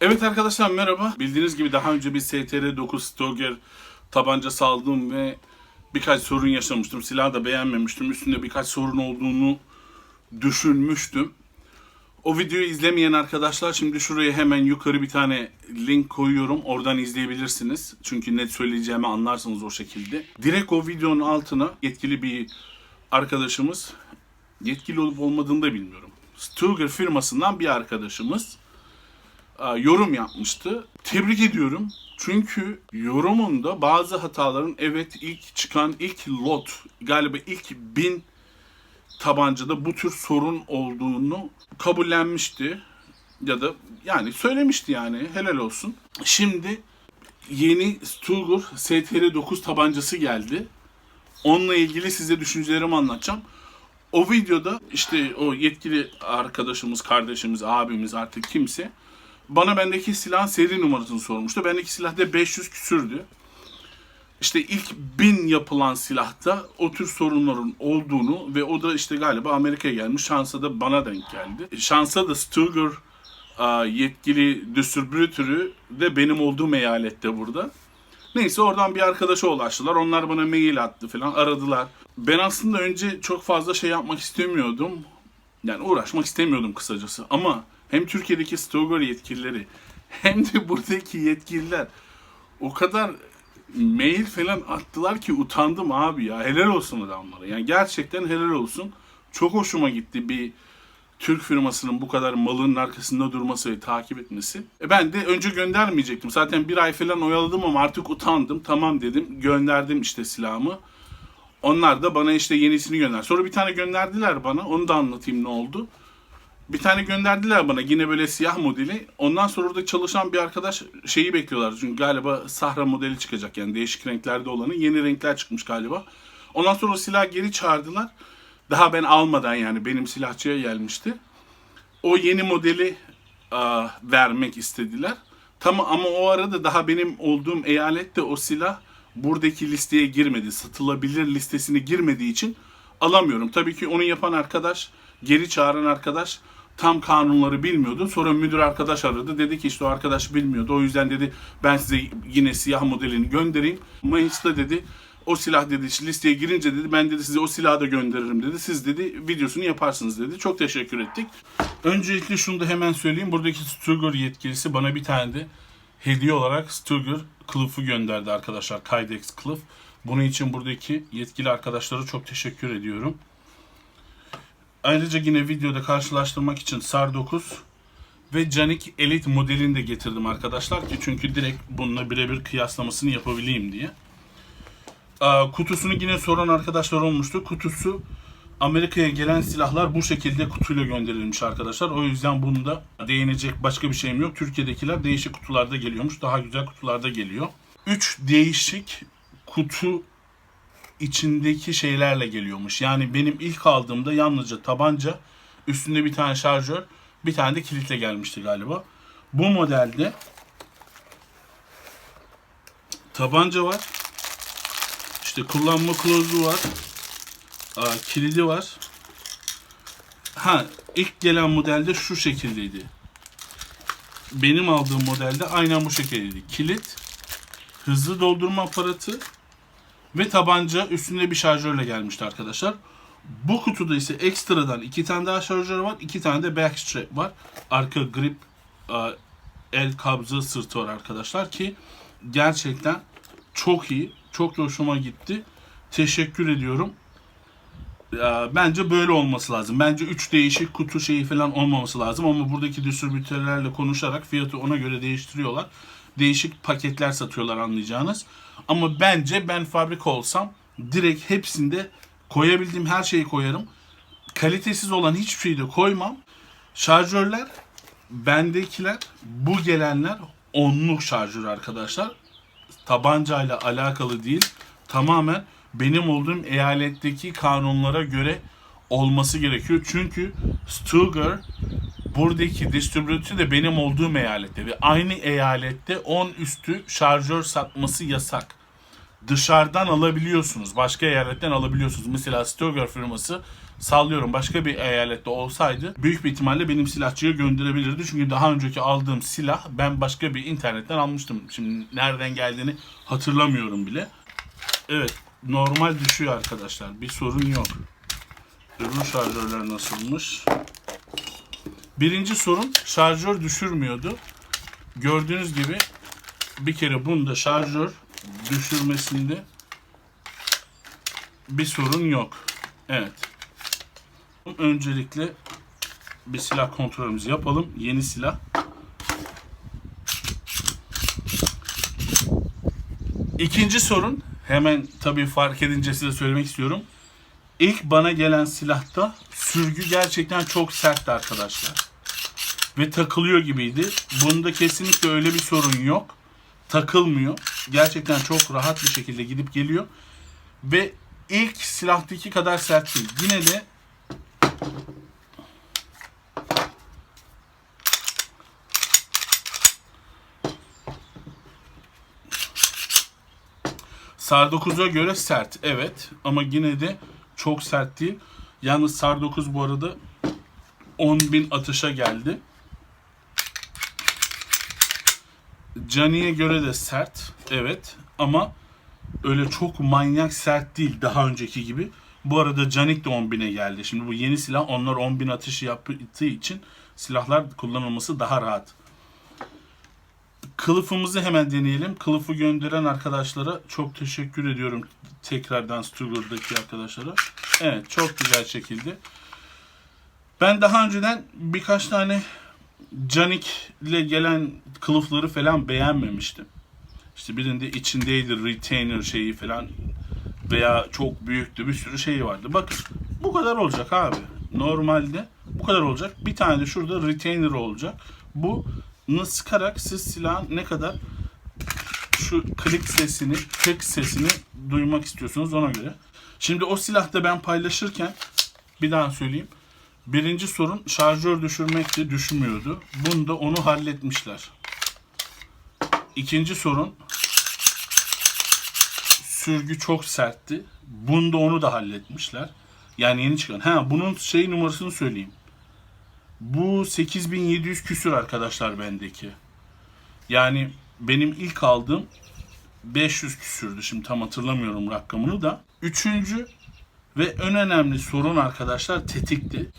Evet arkadaşlar merhaba. Bildiğiniz gibi daha önce bir STR-9 Stoger tabancası aldım ve birkaç sorun yaşamıştım. Silahı da beğenmemiştim. Üstünde birkaç sorun olduğunu düşünmüştüm. O videoyu izlemeyen arkadaşlar şimdi şuraya hemen yukarı bir tane link koyuyorum. Oradan izleyebilirsiniz. Çünkü net söyleyeceğimi anlarsınız o şekilde. Direkt o videonun altına yetkili bir arkadaşımız, yetkili olup olmadığını da bilmiyorum. Stuger firmasından bir arkadaşımız yorum yapmıştı. Tebrik ediyorum. Çünkü yorumunda bazı hataların evet ilk çıkan ilk lot galiba ilk bin tabancada bu tür sorun olduğunu kabullenmişti. Ya da yani söylemişti yani helal olsun. Şimdi yeni Stuger STR9 tabancası geldi. Onunla ilgili size düşüncelerimi anlatacağım. O videoda işte o yetkili arkadaşımız, kardeşimiz, abimiz artık kimse bana bendeki silahın seri numarasını sormuştu. Bendeki silah da 500 küsürdü. İşte ilk 1000 yapılan silahta o tür sorunların olduğunu ve o da işte galiba Amerika'ya gelmiş. Şansa da bana denk geldi. Şansa da Stuger yetkili distribütörü de benim olduğum eyalette burada. Neyse oradan bir arkadaşa ulaştılar. Onlar bana mail attı falan aradılar. Ben aslında önce çok fazla şey yapmak istemiyordum. Yani uğraşmak istemiyordum kısacası. Ama hem Türkiye'deki Stoger yetkilileri hem de buradaki yetkililer o kadar mail falan attılar ki utandım abi ya. Helal olsun adamlara. Yani gerçekten helal olsun. Çok hoşuma gitti bir Türk firmasının bu kadar malının arkasında durması ve takip etmesi. E ben de önce göndermeyecektim. Zaten bir ay falan oyaladım ama artık utandım. Tamam dedim. Gönderdim işte silahımı. Onlar da bana işte yenisini gönder. Sonra bir tane gönderdiler bana. Onu da anlatayım ne oldu. Bir tane gönderdiler bana yine böyle siyah modeli. Ondan sonra orada çalışan bir arkadaş şeyi bekliyorlar. Çünkü galiba Sahra modeli çıkacak yani değişik renklerde olanı. Yeni renkler çıkmış galiba. Ondan sonra o silahı geri çağırdılar. Daha ben almadan yani benim silahçıya gelmişti. O yeni modeli aa, vermek istediler. Tamam ama o arada daha benim olduğum eyalette o silah buradaki listeye girmedi. Satılabilir listesine girmediği için alamıyorum. Tabii ki onu yapan arkadaş, geri çağıran arkadaş tam kanunları bilmiyordu. Sonra müdür arkadaş aradı. Dedi ki işte o arkadaş bilmiyordu. O yüzden dedi ben size yine siyah modelini göndereyim. Mayıs'ta dedi o silah dedi listeye girince dedi ben dedi size o silahı da gönderirim dedi. Siz dedi videosunu yaparsınız dedi. Çok teşekkür ettik. Öncelikle şunu da hemen söyleyeyim. Buradaki Stuger yetkilisi bana bir tane de hediye olarak Stuger kılıfı gönderdi arkadaşlar. Kydex kılıf. Bunun için buradaki yetkili arkadaşlara çok teşekkür ediyorum. Ayrıca yine videoda karşılaştırmak için SAR 9 ve Canik Elite modelini de getirdim arkadaşlar ki çünkü direkt bununla birebir kıyaslamasını yapabileyim diye. Kutusunu yine soran arkadaşlar olmuştu. Kutusu Amerika'ya gelen silahlar bu şekilde kutuyla gönderilmiş arkadaşlar. O yüzden bunda değinecek başka bir şeyim yok. Türkiye'dekiler değişik kutularda geliyormuş. Daha güzel kutularda geliyor. 3 değişik kutu içindeki şeylerle geliyormuş. Yani benim ilk aldığımda yalnızca tabanca, üstünde bir tane şarjör, bir tane de kilitle gelmişti galiba. Bu modelde tabanca var. İşte kullanma kılavuzu var. Aa, kilidi var. Ha ilk gelen modelde şu şekildeydi. Benim aldığım modelde aynen bu şekildeydi. Kilit, hızlı doldurma aparatı ve tabanca üstünde bir şarjörle gelmişti arkadaşlar. Bu kutuda ise ekstradan iki tane daha şarjör var. iki tane de backstrap var. Arka grip a, el kabzı sırtı var arkadaşlar ki gerçekten çok iyi. Çok da hoşuma gitti. Teşekkür ediyorum. Ya, Bence böyle olması lazım. Bence 3 değişik kutu şeyi falan olmaması lazım ama buradaki distribütörlerle konuşarak fiyatı ona göre değiştiriyorlar. Değişik paketler satıyorlar anlayacağınız. Ama bence ben fabrika olsam direkt hepsinde koyabildiğim her şeyi koyarım. Kalitesiz olan hiçbir şeyi de koymam. Şarjörler bendekiler bu gelenler onluk şarjör arkadaşlar. Tabancayla alakalı değil. Tamamen benim olduğum eyaletteki kanunlara göre olması gerekiyor. Çünkü Stuger buradaki distribütörü de benim olduğum eyalette ve aynı eyalette 10 üstü şarjör satması yasak. dışarıdan alabiliyorsunuz. Başka eyaletten alabiliyorsunuz. Mesela Stoger firması sallıyorum başka bir eyalette olsaydı büyük bir ihtimalle benim silahçıya gönderebilirdi. Çünkü daha önceki aldığım silah ben başka bir internetten almıştım. Şimdi nereden geldiğini hatırlamıyorum bile. Evet normal düşüyor arkadaşlar. Bir sorun yok. Öbür şarjörler nasılmış? Birinci sorun şarjör düşürmüyordu. Gördüğünüz gibi bir kere bunda şarjör düşürmesinde bir sorun yok. Evet. Öncelikle bir silah kontrolümüzü yapalım. Yeni silah. İkinci sorun hemen tabii fark edince size söylemek istiyorum. İlk bana gelen silahta sürgü gerçekten çok sertti arkadaşlar. Ve takılıyor gibiydi. Bunda kesinlikle öyle bir sorun yok. Takılmıyor. Gerçekten çok rahat bir şekilde gidip geliyor. Ve ilk silahtaki kadar sert değil. Yine de SAR 9'a göre sert evet ama yine de çok sert değil. Yalnız SAR 9 bu arada 10.000 atışa geldi. Cani'ye göre de sert evet ama öyle çok manyak sert değil daha önceki gibi. Bu arada Canik de 10.000'e geldi. Şimdi bu yeni silah onlar 10.000 atışı yaptığı için silahlar kullanılması daha rahat. Kılıfımızı hemen deneyelim. Kılıfı gönderen arkadaşlara çok teşekkür ediyorum. Tekrardan Stugo'daki arkadaşlara. Evet çok güzel şekilde. Ben daha önceden birkaç tane Canik ile gelen kılıfları falan beğenmemiştim. İşte birinde içindeydi retainer şeyi falan veya çok büyüktü bir sürü şey vardı. Bakın bu kadar olacak abi. Normalde bu kadar olacak. Bir tane de şurada retainer olacak. Bu sıkarak siz silahın ne kadar şu klik sesini, tık sesini duymak istiyorsunuz ona göre. Şimdi o silahta ben paylaşırken bir daha söyleyeyim. Birinci sorun şarjör düşürmekti, düşmüyordu. Bunda onu halletmişler. İkinci sorun sürgü çok sertti. Bunda onu da halletmişler. Yani yeni çıkan. Ha bunun şey numarasını söyleyeyim. Bu 8700 küsür arkadaşlar bendeki. Yani benim ilk aldığım 500 küsürdü. Şimdi tam hatırlamıyorum rakamını da. Üçüncü ve en önemli sorun arkadaşlar tetikti.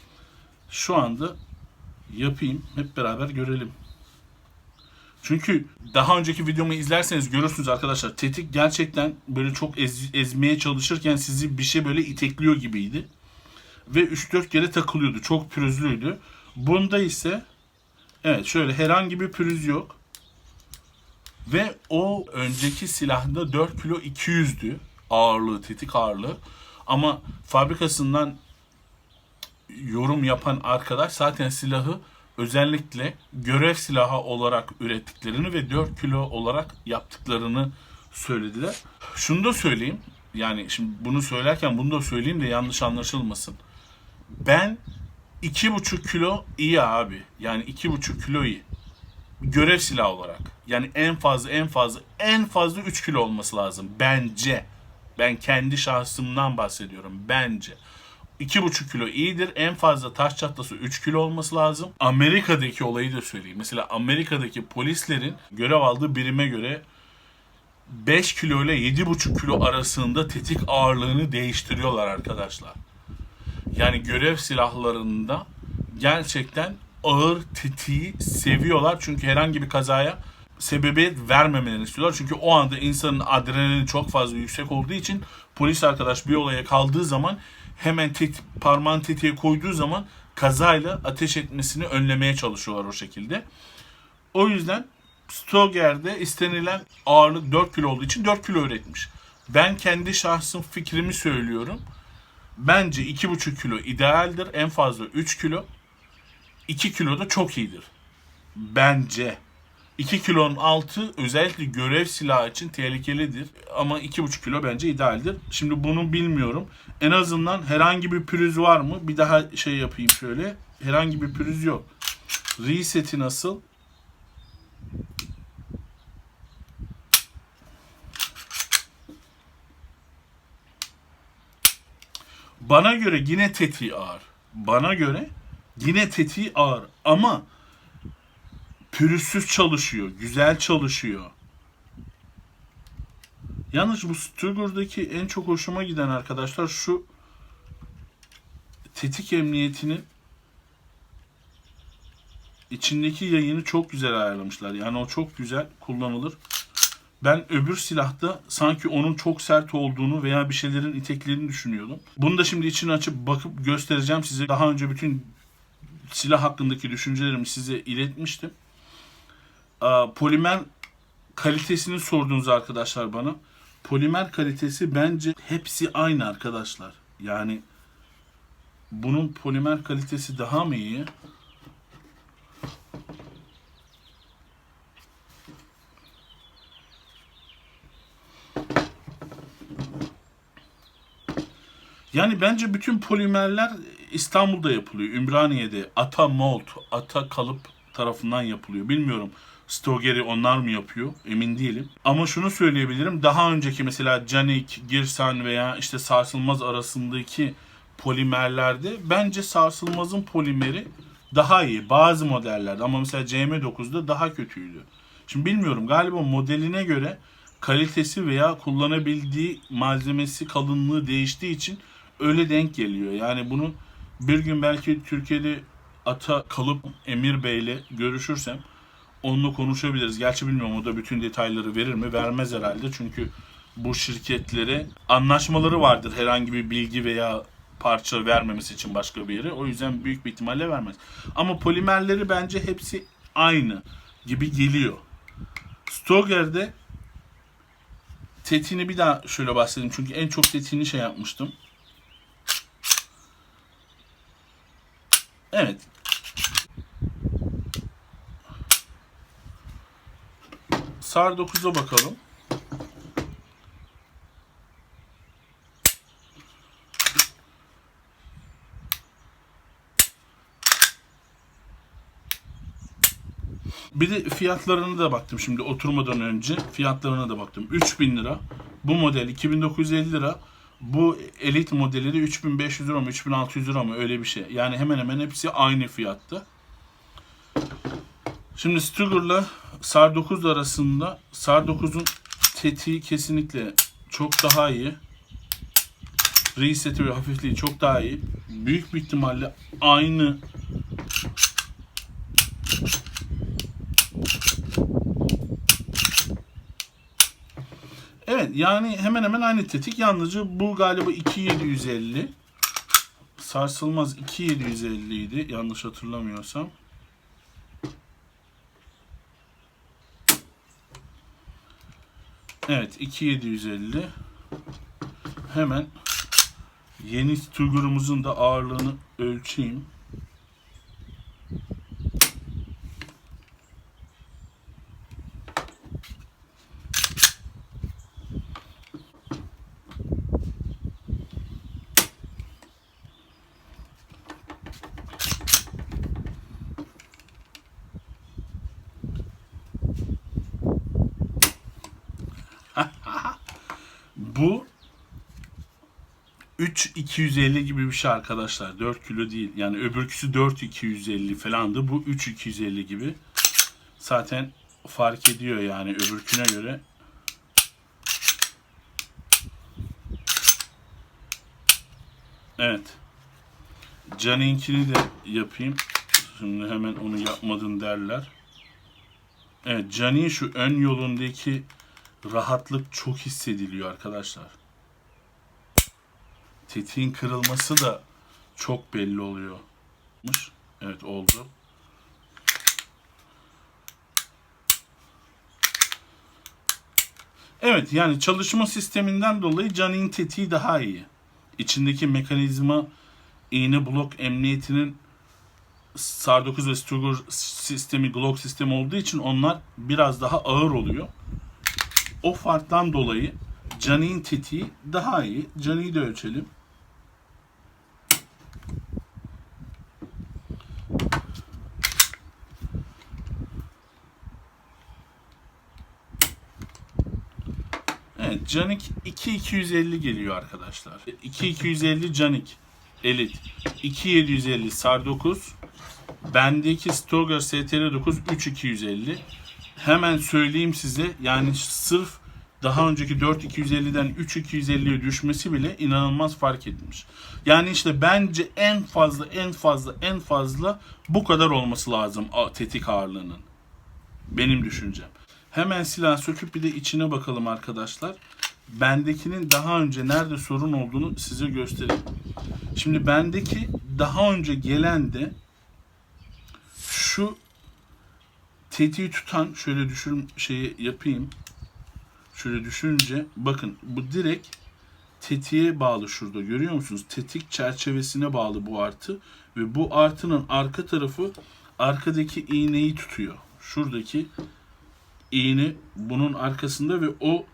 Şu anda yapayım. Hep beraber görelim. Çünkü daha önceki videomu izlerseniz görürsünüz arkadaşlar. Tetik gerçekten böyle çok ez- ezmeye çalışırken sizi bir şey böyle itekliyor gibiydi. Ve 3-4 kere takılıyordu. Çok pürüzlüydü. Bunda ise evet şöyle herhangi bir pürüz yok. Ve o önceki silahda 4 kilo 200'dü ağırlığı, tetik ağırlığı. Ama fabrikasından yorum yapan arkadaş zaten silahı özellikle görev silahı olarak ürettiklerini ve 4 kilo olarak yaptıklarını söylediler. Şunu da söyleyeyim. Yani şimdi bunu söylerken bunu da söyleyeyim de yanlış anlaşılmasın. Ben 2,5 kilo iyi abi. Yani 2,5 kilo iyi. Görev silahı olarak. Yani en fazla en fazla en fazla 3 kilo olması lazım. Bence. Ben kendi şahsımdan bahsediyorum. Bence. 2,5 kilo iyidir. En fazla taş çatlası 3 kilo olması lazım. Amerika'daki olayı da söyleyeyim. Mesela Amerika'daki polislerin görev aldığı birime göre 5 kilo ile 7,5 kilo arasında tetik ağırlığını değiştiriyorlar arkadaşlar. Yani görev silahlarında gerçekten ağır tetiği seviyorlar. Çünkü herhangi bir kazaya sebebiyet vermemelerini istiyorlar. Çünkü o anda insanın adrenalini çok fazla yüksek olduğu için polis arkadaş bir olaya kaldığı zaman hemen tet parmağın tetiğe koyduğu zaman kazayla ateş etmesini önlemeye çalışıyorlar o şekilde. O yüzden Stoger'de istenilen ağırlık 4 kilo olduğu için 4 kilo üretmiş. Ben kendi şahsım fikrimi söylüyorum. Bence 2,5 kilo idealdir. En fazla 3 kilo. 2 kilo da çok iyidir. Bence. 2 kilonun altı özellikle görev silahı için tehlikelidir. Ama 2,5 kilo bence idealdir. Şimdi bunu bilmiyorum. En azından herhangi bir pürüz var mı? Bir daha şey yapayım şöyle. Herhangi bir pürüz yok. Reset'i nasıl? Bana göre yine tetiği ağır. Bana göre yine tetiği ağır. Ama pürüzsüz çalışıyor, güzel çalışıyor. Yalnız bu Stugger'daki en çok hoşuma giden arkadaşlar şu tetik emniyetinin içindeki yayını çok güzel ayarlamışlar. Yani o çok güzel kullanılır. Ben öbür silahta sanki onun çok sert olduğunu veya bir şeylerin iteklediğini düşünüyordum. Bunu da şimdi içini açıp bakıp göstereceğim size. Daha önce bütün silah hakkındaki düşüncelerimi size iletmiştim. Polimer kalitesini sordunuz arkadaşlar bana. Polimer kalitesi bence hepsi aynı arkadaşlar. Yani bunun polimer kalitesi daha mı iyi? Yani bence bütün polimerler İstanbul'da yapılıyor. Ümraniye'de Ata Mold, Ata Kalıp tarafından yapılıyor. Bilmiyorum Stoger'i onlar mı yapıyor? Emin değilim. Ama şunu söyleyebilirim. Daha önceki mesela Canik, Girsan veya işte sarsılmaz arasındaki polimerlerde bence sarsılmazın polimeri daha iyi. Bazı modellerde ama mesela CM9'da daha kötüydü. Şimdi bilmiyorum galiba modeline göre kalitesi veya kullanabildiği malzemesi kalınlığı değiştiği için öyle denk geliyor. Yani bunu bir gün belki Türkiye'de ata kalıp Emir Bey'le görüşürsem onunla konuşabiliriz. Gerçi bilmiyorum o da bütün detayları verir mi? Vermez herhalde. Çünkü bu şirketlere anlaşmaları vardır herhangi bir bilgi veya parça vermemesi için başka bir yere. O yüzden büyük bir ihtimalle vermez. Ama polimerleri bence hepsi aynı gibi geliyor. Stoger'de tetiğini bir daha şöyle bahsedeyim. Çünkü en çok tetiğini şey yapmıştım. Evet. SAR 9'a bakalım. Bir de fiyatlarına da baktım şimdi oturmadan önce. Fiyatlarına da baktım. 3000 lira. Bu model 2950 lira. Bu elit modeli de 3500 lira mı 3600 lira mı öyle bir şey. Yani hemen hemen hepsi aynı fiyatta. Şimdi Stugger'la SAR 9 arasında SAR 9'un tetiği kesinlikle çok daha iyi. Reset'i ve hafifliği çok daha iyi. Büyük bir ihtimalle aynı Evet yani hemen hemen aynı tetik. Yalnızca bu galiba 2750. Sarsılmaz 2750 idi yanlış hatırlamıyorsam. Evet 2750. Hemen yeni Stugger'ımızın da ağırlığını ölçeyim. Bu 3250 gibi bir şey arkadaşlar. 4 kilo değil. Yani öbürküsü 4250 falandı. Bu 3250 gibi. Zaten fark ediyor yani öbürküne göre. Evet. Can'inkini de yapayım. Şimdi hemen onu yapmadın derler. Evet Can'in şu ön yolundaki rahatlık çok hissediliyor arkadaşlar. Tetiğin kırılması da çok belli oluyor. Evet oldu. Evet yani çalışma sisteminden dolayı Canin tetiği daha iyi. İçindeki mekanizma iğne blok emniyetinin SAR 9 ve Stuger sistemi, Glock sistemi olduğu için onlar biraz daha ağır oluyor. O farktan dolayı Cani'nin tetiği daha iyi. Cani'yi de ölçelim. Evet, Canik 2250 geliyor arkadaşlar. 2250 Canik Elit. 2750 SAR 9. Bendeki Stoger STR 9 3250. Hemen söyleyeyim size yani sırf daha önceki 4250'den 3250'ye düşmesi bile inanılmaz fark etmiş. Yani işte bence en fazla en fazla en fazla bu kadar olması lazım tetik ağırlığının. Benim düşüncem. Hemen silah söküp bir de içine bakalım arkadaşlar. Bendekinin daha önce nerede sorun olduğunu size göstereyim. Şimdi bendeki daha önce gelen de şu tetiği tutan şöyle düşür şeyi yapayım. Şöyle düşünce bakın bu direkt tetiğe bağlı şurada görüyor musunuz? Tetik çerçevesine bağlı bu artı ve bu artının arka tarafı arkadaki iğneyi tutuyor. Şuradaki iğne bunun arkasında ve o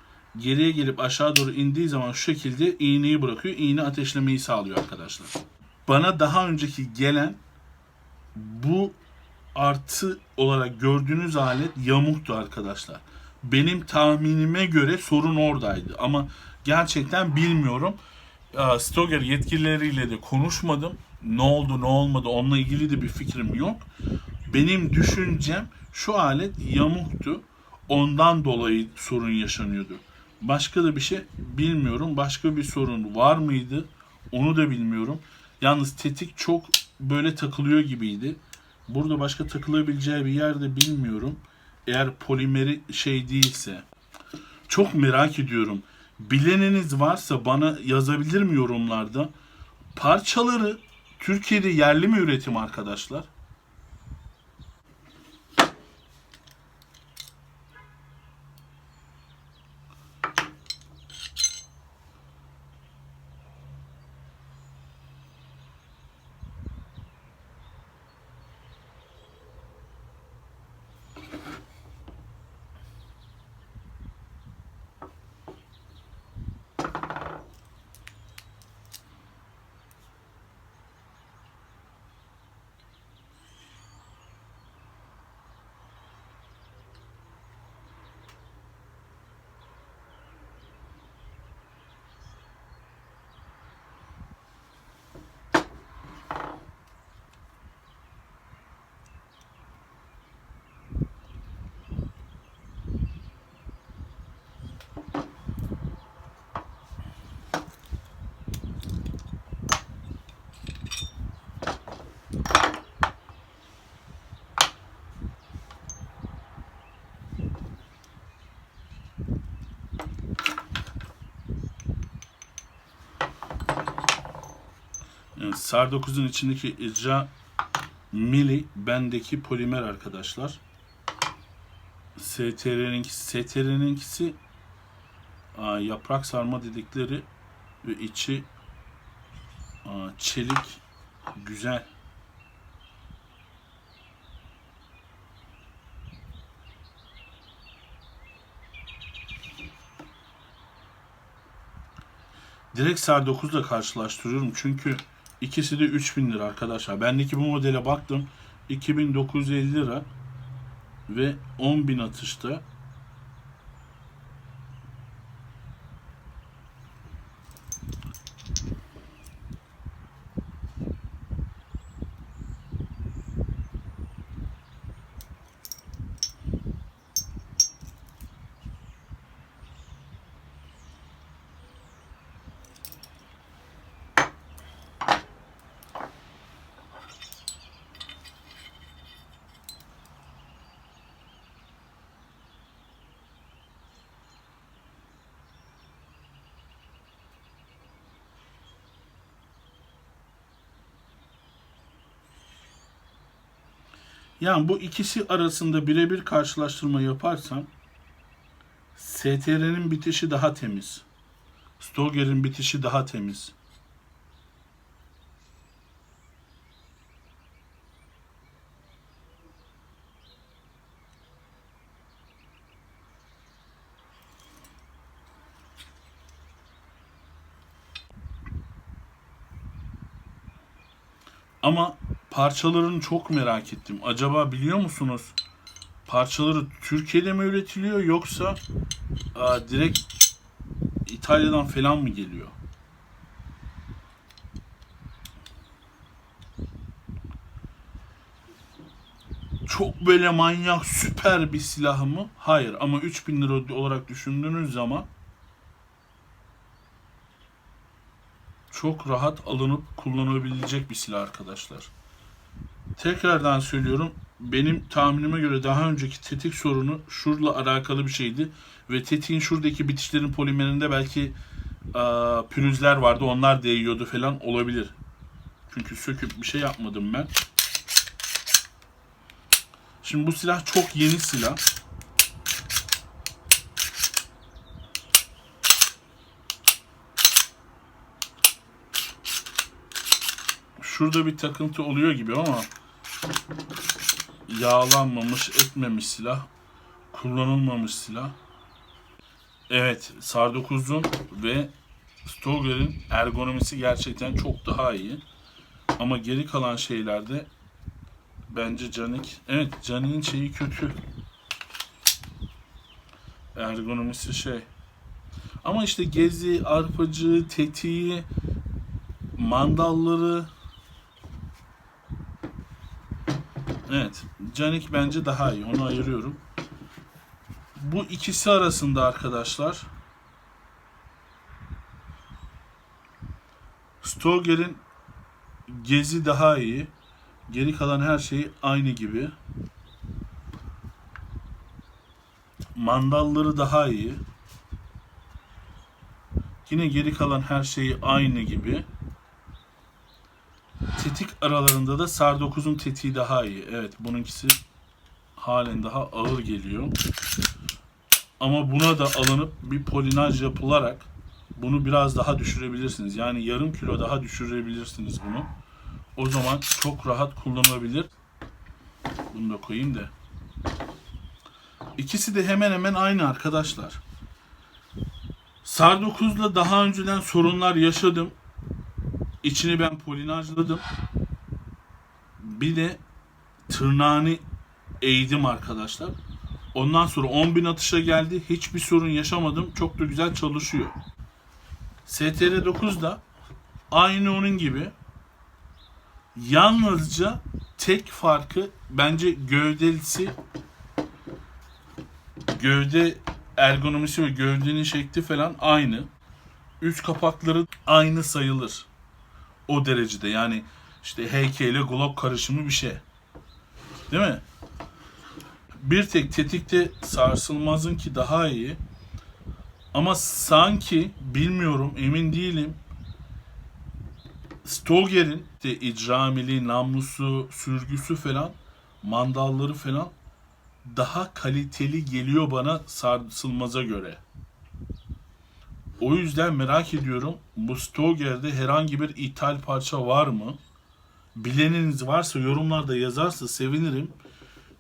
geriye gelip aşağı doğru indiği zaman şu şekilde iğneyi bırakıyor. İğne ateşlemeyi sağlıyor arkadaşlar. Bana daha önceki gelen bu artı olarak gördüğünüz alet yamuktu arkadaşlar. Benim tahminime göre sorun oradaydı ama gerçekten bilmiyorum. Aa, Stoger yetkilileriyle de konuşmadım. Ne oldu ne olmadı onunla ilgili de bir fikrim yok. Benim düşüncem şu alet yamuktu. Ondan dolayı sorun yaşanıyordu. Başka da bir şey bilmiyorum. Başka bir sorun var mıydı? Onu da bilmiyorum. Yalnız tetik çok böyle takılıyor gibiydi. Burada başka takılabileceği bir yerde bilmiyorum. Eğer polimeri şey değilse. Çok merak ediyorum. Bileniniz varsa bana yazabilir mi yorumlarda? Parçaları Türkiye'de yerli mi üretim arkadaşlar? Yani SAR 9'un içindeki icra mili bendeki polimer arkadaşlar. STR'ninkisi STR'ninkisi aa, yaprak sarma dedikleri ve içi aa, çelik güzel. Direkt SAR 9 ile karşılaştırıyorum çünkü ikisi de 3000 lira arkadaşlar. Bendeki bu modele baktım 2950 lira ve 10.000 atışta. Yani bu ikisi arasında birebir karşılaştırma yaparsam STR'nin bitişi daha temiz. Stoger'in bitişi daha temiz. Ama parçalarını çok merak ettim. Acaba biliyor musunuz? Parçaları Türkiye'de mi üretiliyor yoksa aa, direkt İtalya'dan falan mı geliyor? Çok böyle manyak süper bir silah mı? Hayır ama 3000 lira olarak düşündüğünüz zaman çok rahat alınıp kullanılabilecek bir silah arkadaşlar. Tekrardan söylüyorum. Benim tahminime göre daha önceki tetik sorunu şurla alakalı bir şeydi. Ve tetiğin şuradaki bitişlerin polimerinde belki aa, pürüzler vardı. Onlar değiyordu falan olabilir. Çünkü söküp bir şey yapmadım ben. Şimdi bu silah çok yeni silah. Şurada bir takıntı oluyor gibi ama yağlanmamış, etmemiş silah, kullanılmamış silah. Evet, SAR 9'un ve Stoger'in ergonomisi gerçekten çok daha iyi. Ama geri kalan şeylerde bence Canik, evet Canik'in şeyi kötü. Ergonomisi şey. Ama işte gezi, arpacığı, tetiği, mandalları, Evet. Canik bence daha iyi. Onu ayırıyorum. Bu ikisi arasında arkadaşlar Stoger'in Gezi daha iyi. Geri kalan her şey aynı gibi. Mandalları daha iyi. Yine geri kalan her şeyi aynı gibi. Tetik aralarında da SAR 9'un tetiği daha iyi. Evet bununkisi halen daha ağır geliyor. Ama buna da alınıp bir polinaj yapılarak bunu biraz daha düşürebilirsiniz. Yani yarım kilo daha düşürebilirsiniz bunu. O zaman çok rahat kullanılabilir. Bunu da koyayım da. İkisi de hemen hemen aynı arkadaşlar. SAR 9'la daha önceden sorunlar yaşadım. İçini ben polinajladım. Bir de tırnağını eğdim arkadaşlar. Ondan sonra 10.000 atışa geldi. Hiçbir sorun yaşamadım. Çok da güzel çalışıyor. STR 9 da aynı onun gibi yalnızca tek farkı bence gövdelisi gövde ergonomisi ve gövdenin şekli falan aynı. Üst kapakları aynı sayılır. O derecede yani işte HK ile Glock karışımı bir şey. Değil mi? Bir tek tetikte sarsılmazın ki daha iyi. Ama sanki bilmiyorum emin değilim. Stoger'in de icramili, namlusu, sürgüsü falan, mandalları falan daha kaliteli geliyor bana sarsılmaza göre. O yüzden merak ediyorum bu Stoger'de herhangi bir ithal parça var mı? Bileniniz varsa yorumlarda yazarsa sevinirim.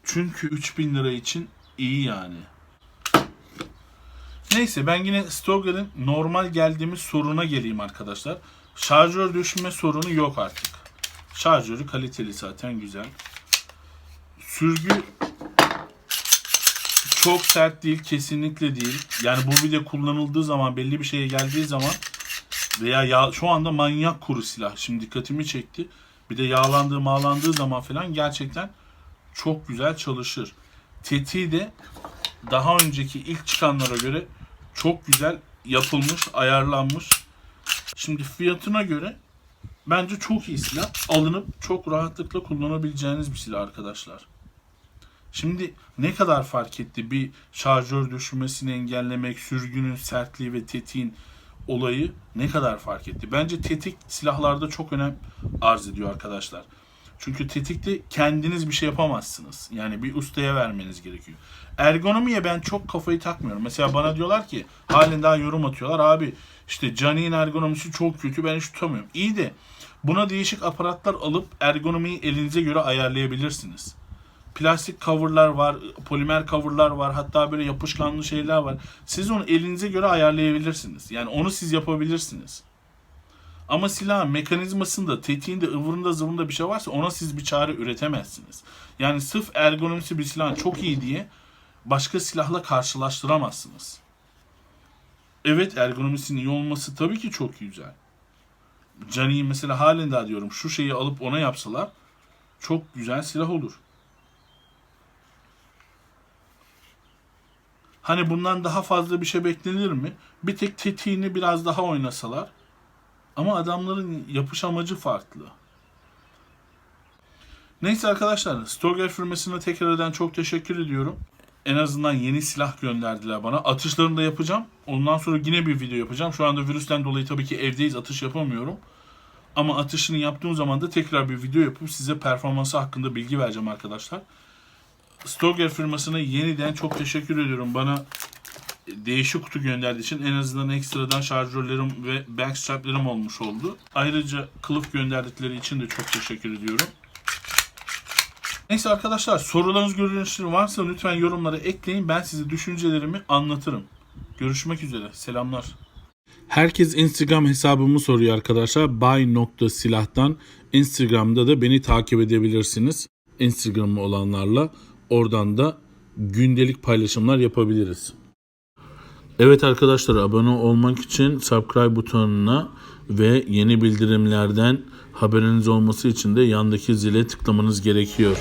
Çünkü 3000 lira için iyi yani. Neyse ben yine Stoger'in normal geldiğimiz soruna geleyim arkadaşlar. Şarjör düşme sorunu yok artık. Şarjörü kaliteli zaten güzel. Sürgü çok sert değil kesinlikle değil. Yani bu bir de kullanıldığı zaman belli bir şeye geldiği zaman veya yağ, şu anda manyak kuru silah. Şimdi dikkatimi çekti. Bir de yağlandığı mağlandığı zaman falan gerçekten çok güzel çalışır. Tetiği de daha önceki ilk çıkanlara göre çok güzel yapılmış, ayarlanmış. Şimdi fiyatına göre bence çok iyi silah. Alınıp çok rahatlıkla kullanabileceğiniz bir silah arkadaşlar. Şimdi ne kadar fark etti bir şarjör düşmesini engellemek, sürgünün sertliği ve tetiğin olayı ne kadar fark etti? Bence tetik silahlarda çok önem arz ediyor arkadaşlar. Çünkü tetikte kendiniz bir şey yapamazsınız. Yani bir ustaya vermeniz gerekiyor. Ergonomiye ben çok kafayı takmıyorum. Mesela bana diyorlar ki halen daha yorum atıyorlar. Abi işte Cani'nin ergonomisi çok kötü ben hiç tutamıyorum. İyi de buna değişik aparatlar alıp ergonomiyi elinize göre ayarlayabilirsiniz plastik coverlar var, polimer coverlar var, hatta böyle yapışkanlı şeyler var. Siz onu elinize göre ayarlayabilirsiniz. Yani onu siz yapabilirsiniz. Ama silahın mekanizmasında, tetiğinde, ıvırında, zıvırında bir şey varsa ona siz bir çare üretemezsiniz. Yani sırf ergonomisi bir silahın çok iyi diye başka silahla karşılaştıramazsınız. Evet ergonomisinin iyi olması tabii ki çok güzel. Cani'yi mesela halen daha diyorum şu şeyi alıp ona yapsalar çok güzel silah olur. Hani bundan daha fazla bir şey beklenir mi? Bir tek tetiğini biraz daha oynasalar. Ama adamların yapış amacı farklı. Neyse arkadaşlar, Stoger firmasına tekrardan çok teşekkür ediyorum. En azından yeni silah gönderdiler bana. Atışlarını da yapacağım. Ondan sonra yine bir video yapacağım. Şu anda virüsten dolayı tabii ki evdeyiz, atış yapamıyorum. Ama atışını yaptığım zaman da tekrar bir video yapıp size performansı hakkında bilgi vereceğim arkadaşlar. Stoger firmasına yeniden çok teşekkür ediyorum. Bana değişik kutu gönderdiği için en azından ekstradan şarjörlerim ve bank straplerim olmuş oldu. Ayrıca kılıf gönderdikleri için de çok teşekkür ediyorum. Neyse arkadaşlar sorularınız görüşleriniz varsa lütfen yorumlara ekleyin. Ben size düşüncelerimi anlatırım. Görüşmek üzere. Selamlar. Herkes Instagram hesabımı soruyor arkadaşlar. Bay.silahtan Instagram'da da beni takip edebilirsiniz. Instagram'ı olanlarla oradan da gündelik paylaşımlar yapabiliriz. Evet arkadaşlar abone olmak için subscribe butonuna ve yeni bildirimlerden haberiniz olması için de yandaki zile tıklamanız gerekiyor.